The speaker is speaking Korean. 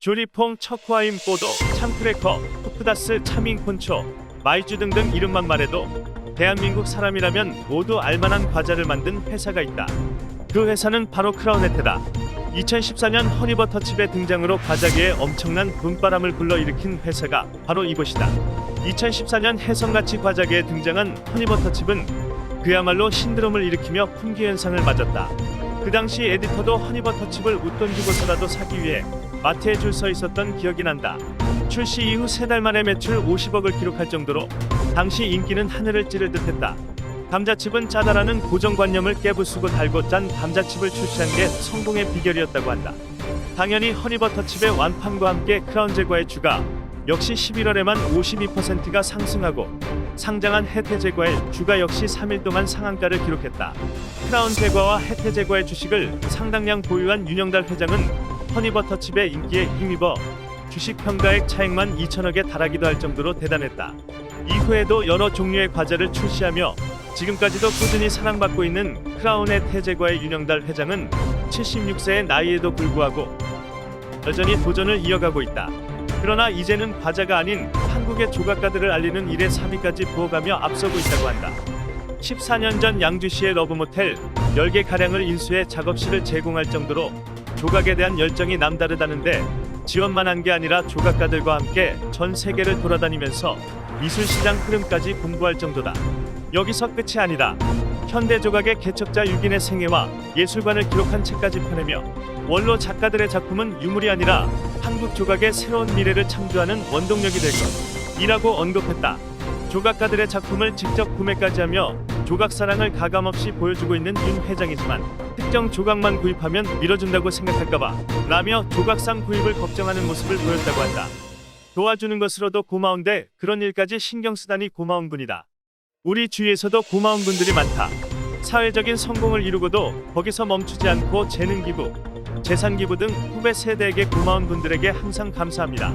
조리퐁, 척화임, 뽀도, 참크래커, 푸프다스, 차밍 콘초, 마이쮸 등등 이름만 말해도 대한민국 사람이라면 모두 알만한 과자를 만든 회사가 있다. 그 회사는 바로 크라운에테다. 2014년 허니버터칩의 등장으로 과자계에 엄청난 붐바람을 불러일으킨 회사가 바로 이곳이다. 2014년 해성가치 과자계에 등장한 허니버터칩은 그야말로 신드롬을 일으키며 품귀 현상을 맞았다. 그 당시 에디터도 허니버터칩을 웃돈 주고서라도 사기 위해 마트에 줄 서 있었던 기억이 난다. 출시 이후 세 달 만에 매출 50억을 기록할 정도로 당시 인기는 하늘을 찌를 듯했다. 감자칩은 짜다라는 고정관념을 깨부수고 달고 짠 감자칩을 출시한 게 성공의 비결이었다고 한다. 당연히 허니버터칩의 완판과 함께 크라운 제과의 주가 역시 11월에만 52%가 상승하고 상장한 혜태 제과의 주가 역시 3일 동안 상한가를 기록했다. 크라운 제과와 혜태 제과의 주식을 상당량 보유한 윤영달 회장은 허니버터칩의 인기에 힘입어 주식 평가액 차익만 2천억에 달하기도 할 정도로 대단했다. 이후에도 여러 종류의 과자를 출시하며 지금까지도 꾸준히 사랑받고 있는 크라운의 태제과의 윤영달 회장은 76세의 나이에도 불구하고 여전히 도전을 이어가고 있다. 그러나 이제는 과자가 아닌 한국의 조각가들을 알리는 일에 3위까지 부어가며 앞서고 있다고 한다. 14년 전 양주시의 러브모텔 10개 가량을 인수해 작업실을 제공할 정도로 조각에 대한 열정이 남다르다는데 지원만 한 게 아니라 조각가들과 함께 전 세계를 돌아다니면서 미술 시장 흐름까지 공부할 정도다. 여기서 끝이 아니다. 현대 조각의 개척자 육인의 생애와 예술관을 기록한 책까지 펴내며 원로 작가들의 작품은 유물이 아니라 한국 조각의 새로운 미래를 창조하는 원동력이 될 것이라고 언급했다. 조각가들의 작품을 직접 구매까지 하며 조각 사랑을 가감없이 보여주고 있는 윤 회장이지만 특정 조각만 구입하면 밀어준다고 생각할까봐 라며 조각상 구입을 걱정하는 모습을 보였다고 한다. 도와주는 것으로도 고마운데 그런 일까지 신경 쓰다니 고마운 분이다. 우리 주위에서도 고마운 분들이 많다. 사회적인 성공을 이루고도 거기서 멈추지 않고 재능 기부, 재산 기부 등 후배 세대에게 고마운 분들에게 항상 감사합니다.